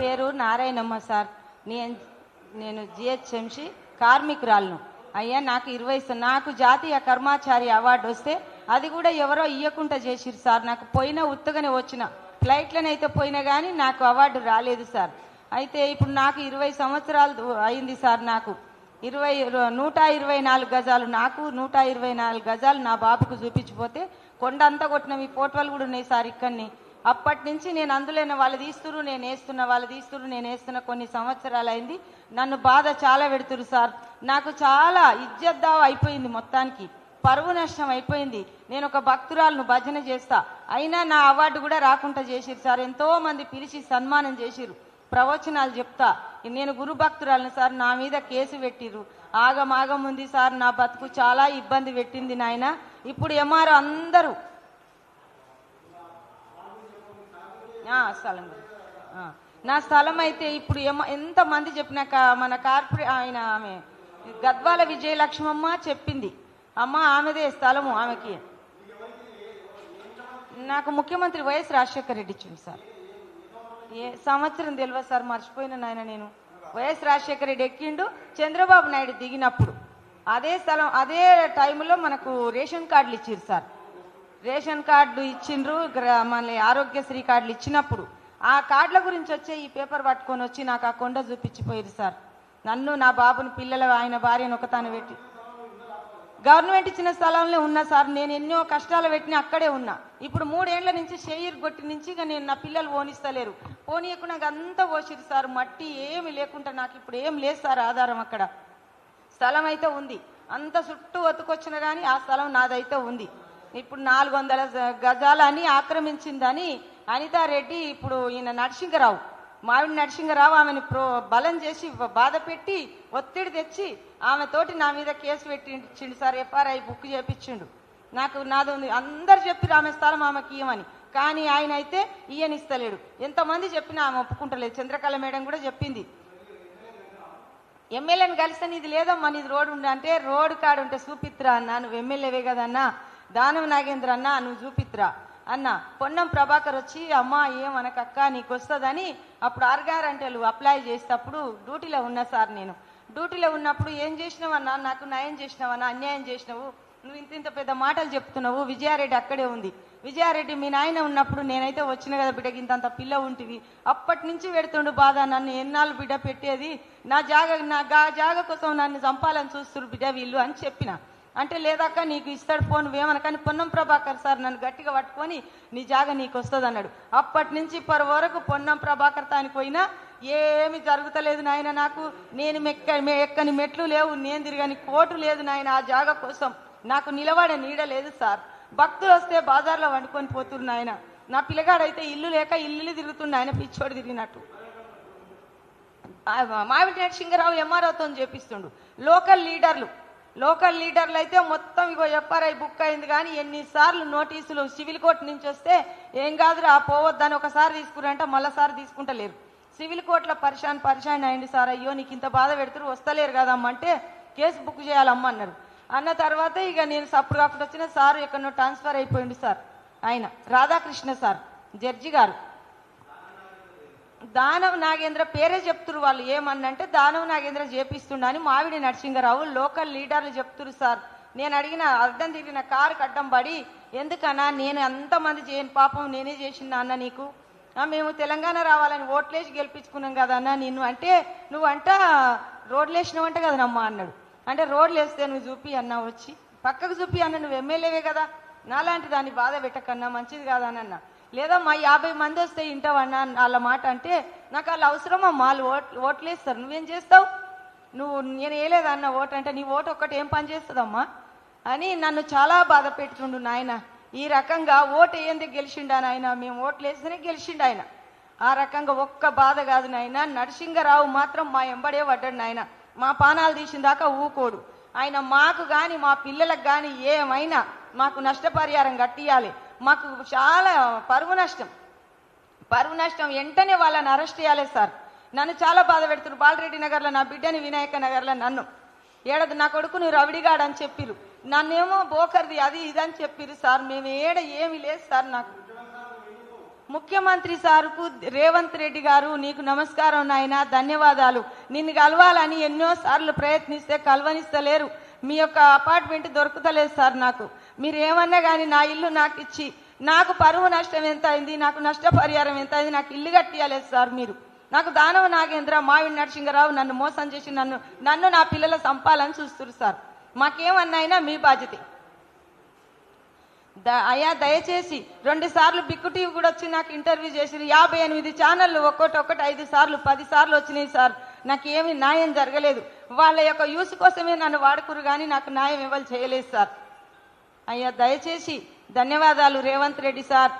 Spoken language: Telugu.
పేరు నారాయణమ్మ సార్. నేను నేను జిహెచ్ఎంసి కార్మికురాలను. అయ్యా నాకు ఇరవై నాకు జాతీయ కర్మాచారి అవార్డు వస్తే అది కూడా ఎవరో ఇయ్యకుండా చేసిరు సార్. నాకు పోయినా ఉత్తగానే వచ్చిన. ఫ్లైట్లనైతే పోయినా కానీ నాకు అవార్డు రాలేదు సార్. అయితే ఇప్పుడు నాకు ఇరవై సంవత్సరాలు అయింది సార్ నాకు. ఇరవై నూట ఇరవై నాలుగు గజాలు నాకు నూట ఇరవై నాలుగు గజాలు నా బాబుకు చూపించిపోతే కొండ అంతా కొట్టిన మీ ఫోటోలు కూడా ఉన్నాయి సార్ ఇక్కడిని. అప్పటి నుంచి నేను అందులోనే వాళ్ళు తీస్తురు నేను వేస్తున్న వాళ్ళు తీస్తురు నేను వేస్తున్న కొన్ని సంవత్సరాలు అయింది నన్ను బాధ చాలా పెడుతురు సార్. నాకు చాలా ఇజ్జద్దా అయిపోయింది మొత్తానికి. పరువు నష్టం అయిపోయింది. నేను ఒక భక్తురాలను భజన చేస్తా. అయినా నా అవార్డు కూడా రాకుండా చేసిరు సార్. ఎంతో మంది పిలిచి సన్మానం చేసిరు ప్రవచనాలు చెప్తా. నేను గురు భక్తురాలను సార్ నా మీద కేసు పెట్టిర్రు. ఆగమాగం ఉంది సార్ నా బతుకు చాలా ఇబ్బంది పెట్టింది నాయన. ఇప్పుడు ఎంఆర్ఓ అందరూ ఆ, స్థలం నా స్థలం అయితే ఇప్పుడు ఎంత మంది చెప్పినాక మన కార్పొరే ఆయన ఆమె గద్వాల విజయలక్ష్మమ్మ చెప్పింది. అమ్మ ఆమెదే స్థలము ఆమెకి. నాకు ముఖ్యమంత్రి వైఎస్ రాజశేఖర రెడ్డి ఇచ్చింది సార్. ఏ సంవత్సరం తెలియదు సార్ మర్చిపోయిన నాయన నేను. వైఎస్ రాజశేఖర రెడ్డి ఎక్కిండు చంద్రబాబు నాయుడు దిగినప్పుడు. అదే స్థలం అదే టైంలో మనకు రేషన్ కార్డులు ఇచ్చారు సార్. రేషన్ కార్డు ఇచ్చిండ్రు గ్ర- మళ్ళీ ఆరోగ్యశ్రీ కార్డులు ఇచ్చినప్పుడు. ఆ కార్డుల గురించి వచ్చే ఈ పేపర్ పట్టుకొని వచ్చి నాకు ఆ కొండ చూపించిపోయారు సార్. నన్ను నా బాబుని పిల్లల ఆయన భార్యను ఒకతాను పెట్టి. గవర్నమెంట్ ఇచ్చిన స్థలంలో ఉన్నా సార్ నేను ఎన్నో కష్టాలు పెట్టిన అక్కడే ఉన్నా. ఇప్పుడు మూడేళ్ళ నుంచి షేర్ కొట్టి నుంచి ఇక నేను నా పిల్లలు ఓనిస్తలేరు పోనీయకుండా నాకు అంతా పోసిరు సార్. మట్టి ఏమి లేకుండా నాకు ఇప్పుడు ఏం లేదు సార్ ఆధారం అక్కడ. స్థలం అయితే ఉంది. అంత చుట్టూ వతుకొచ్చిన కానీ ఆ స్థలం నాదైతే ఉంది. ఇప్పుడు నాలుగు వందల గజాలని ఆక్రమించిందని అనితారెడ్డి ఇప్పుడు ఈయన నరసింహరావు మావిడి నరసింహరావు ఆమెను ప్రో బలం చేసి బాధ పెట్టి ఒత్తిడి తెచ్చి ఆమె తోటి నా మీద కేసు పెట్టించిండు సార్ ఎఫ్ఆర్ఐ బుక్ చేపించిండు. నాకు నాది ఉంది. అందరు చెప్పిరు ఆమె స్థలం ఆమెకి ఇవ్వమని. కానీ ఆయన అయితే ఈయనిస్తలేడు ఎంతమంది చెప్పినా ఆమె ఒప్పుకుంటలేదు. చంద్రకళ మేడం కూడా చెప్పింది. ఎమ్మెల్యేని కలిస్తే నీది లేదమ్మా నీది రోడ్డు ఉండే అంటే రోడ్డు కాడు ఉంటే చూపిత్రా అన్న నువ్వు ఎమ్మెల్యేవే కదన్నా. దానవ నాగేంద్ర అన్న నువ్వు చూపిత్రా. అన్న పొన్నం ప్రభాకర్ వచ్చి అమ్మ ఏమనకక్క నీకు వస్తుందని అప్పుడు ఆర్గారంటలు అప్లై చేసేటప్పుడు డ్యూటీలో ఉన్నా సార్ నేను. డ్యూటీలో ఉన్నప్పుడు ఏం చేసినావన్నా నాకు నయం చేసినావన్నా అన్యాయం చేసినావు? నువ్వు ఇంత ఇంత పెద్ద మాటలు చెప్తున్నావు. విజయారెడ్డి అక్కడే ఉంది. విజయారెడ్డి మీ నాయన ఉన్నప్పుడు నేనైతే వచ్చిన కదా బిడ్డకి ఇంతంత పిల్ల ఉంటివి. అప్పటి నుంచి పెడుతుండు బాధ నన్ను ఎన్నాళ్ళు బిడ్డ పెట్టేది? నా జాగ నా గా జాగ కోసం నన్ను చంపాలని చూస్తున్నారు బిడ్డ వీళ్ళు అని చెప్పిన. అంటే లేదాక నీకు ఇస్తాడు ఫోన్ వేమన కానీ పొన్నం ప్రభాకర్ సార్ నన్ను గట్టిగా పట్టుకొని నీ జాగ నీకు వస్తుంది అన్నాడు అప్పటి నుంచి ఇప్పటి వరకు పొన్నం ప్రభాకర్ తానికి పోయినా ఏమి జరుగుతలేదు నాయన నాకు. నేను మెక్క ఎక్కని మెట్లు లేవు నేను తిరిగని కోటు లేదు నాయన ఆ జాగ కోసం. నాకు నిలబడే నీడ లేదు సార్. భక్తులు వస్తే బాజార్లో వండుకొని పోతున్నారు ఆయన నా పిల్లగాడైతే ఇల్లు లేక ఇల్లు తిరుగుతుండే ఆయన పిచ్చోడు తిరిగినట్టు. ఆ మావిటి నరసింహరావు ఎంఆర్ఓతో చేపిస్తుండు. లోకల్ లీడర్లు. లోకల్ లీడర్లు అయితే మొత్తం ఇగో ఎఫ్ఆర్ఐ బుక్ అయింది కానీ ఎన్నిసార్లు నోటీసులు సివిల్ కోర్టు నుంచి వస్తే ఏం కాదురా పోవద్దని ఒకసారి తీసుకురంటే మళ్ళీసారి తీసుకుంటలేరు. సివిల్ కోర్టులో పరిశాన్ పరిశాన్ అయింది సార్ అయ్యో నీకు ఇంత బాధ పెడుతురు వస్తలేరు కదమ్మ అంటే కేసు బుక్ చేయాలమ్మ అన్నారు. అన్న తర్వాత ఇక నేను సప్పుడు కాకుండా వచ్చిన సార్ ఎక్కడో ట్రాన్స్ఫర్ అయిపోయింది సార్. ఆయన రాధాకృష్ణ సార్ జడ్జి గారు. దానవ నాగేంద్ర పేరే చెప్తురు వాళ్ళు. ఏమన్నంటే దానవ నాగేంద్ర చేపిస్తుండని మావిడి నరసింహరావు లోకల్ లీడర్లు చెప్తురు సార్. నేను అడిగిన అర్థం తిరిగిన కారు కడ్డం పడి ఎందుకన్నా నేను అంతమంది చేయను పాపం నేనే చేసిన అన్న నీకు? మేము తెలంగాణ రావాలని ఓట్లేసి గెలిపించుకున్నాం కదా అన్న నిన్ను అంటే నువ్వు అంట రోడ్లు వేసినావంట కదనమ్మా అన్నాడు. అంటే రోడ్లు వేస్తే నువ్వు చూపి అన్న వచ్చి పక్కకు చూపి అన్న నువ్వు ఎమ్మెల్యేవే కదా నాలాంటి దాన్ని బాధ పెట్టకన్నా మంచిది కాదని లేదమ్మా లేదా మా యాభై మంది వస్తే ఇంటవన్నా వాళ్ళ మాట అంటే నాకు వాళ్ళు అవసరమమ్మా వాళ్ళు ఓట్ ఓట్లు వేస్తారు నువ్వేం చేస్తావు? నువ్వు నేను వేయలేదన్న ఓటు అంటే నీ ఓటు ఒక్కటి ఏం పని చేస్తుందమ్మా? అని నన్ను చాలా బాధ పెట్టుకుండు నాయన. ఈ రకంగా ఓటు ఏంది గెలిచిండా నాయన? మేము ఓట్లు వేస్తేనే గెలిచిండు ఆయన. ఆ రకంగా ఒక్క బాధ కాదు నాయన. నరసింగరావు మాత్రం మా ఎంబడే పడ్డాడు నాయన. మా పానాలు తీసిన దాకా ఊకోడు. ఆయన మాకు కానీ మా పిల్లలకు కానీ ఏమైనా మాకు నష్టపరిహారం కట్టియాలి. మాకు చాలా పరువు నష్టం. పరువు నష్టం వెంటనే వాళ్ళని అరెస్ట్ చేయాలి సార్. నన్ను చాలా బాధ పెడుతున్నారు. బాలరెడ్డి నగర్లో నా బిడ్డని వినాయక నగర్లో నన్ను. ఏడది నా కొడుకుని రవిడిగాడు అని చెప్పిరు. నన్నేమో బోకర్ది అది ఇది అని చెప్పిరు సార్. మేము ఏడ ఏమి లేదు సార్ నాకు. ముఖ్యమంత్రి సార్కు రేవంత్ రెడ్డి గారు నీకు నమస్కారం నాయన ధన్యవాదాలు. నిన్ను కలవాలని ఎన్నో సార్లు ప్రయత్నిస్తే కలవనిస్తలేరు. మీ యొక్క అపార్ట్మెంట్ దొరుకుతలేదు సార్ నాకు. మీరు ఏమన్నా కానీ నా ఇల్లు నాకు ఇచ్చి నాకు పరువు నష్టం ఎంత అయింది నాకు నష్టపరిహారం ఎంత అయింది నాకు ఇల్లు కట్టియాలేదు సార్ మీరు. నాకు దానవ నాగేంద్ర మావిడి నరసింహరావు నన్ను మోసం చేసి నన్ను నన్ను నా పిల్లల సంపాలని చూస్తున్నారు సార్. మాకేమన్నా అయినా మీ బాధ్యతే. అయ్యా దయచేసి రెండు సార్లు బిక్కు టీవీ కూడా వచ్చి నాకు ఇంటర్వ్యూ చేసి యాభై ఎనిమిది ఛానళ్ళు ఒక్కటి ఒక్కటి ఐదు సార్లు పది సార్లు వచ్చినాయి సార్. నాకు ఏమి న్యాయం జరగలేదు. వాళ్ళ యొక్క యూస్ కోసమే నన్ను వాడుకురు కానీ నాకు న్యాయం ఇవ్వాలి చేయలేదు సార్. అయ్యా దయచేసి ధన్యవాదాలు రేవంత్ రెడ్డి సార్.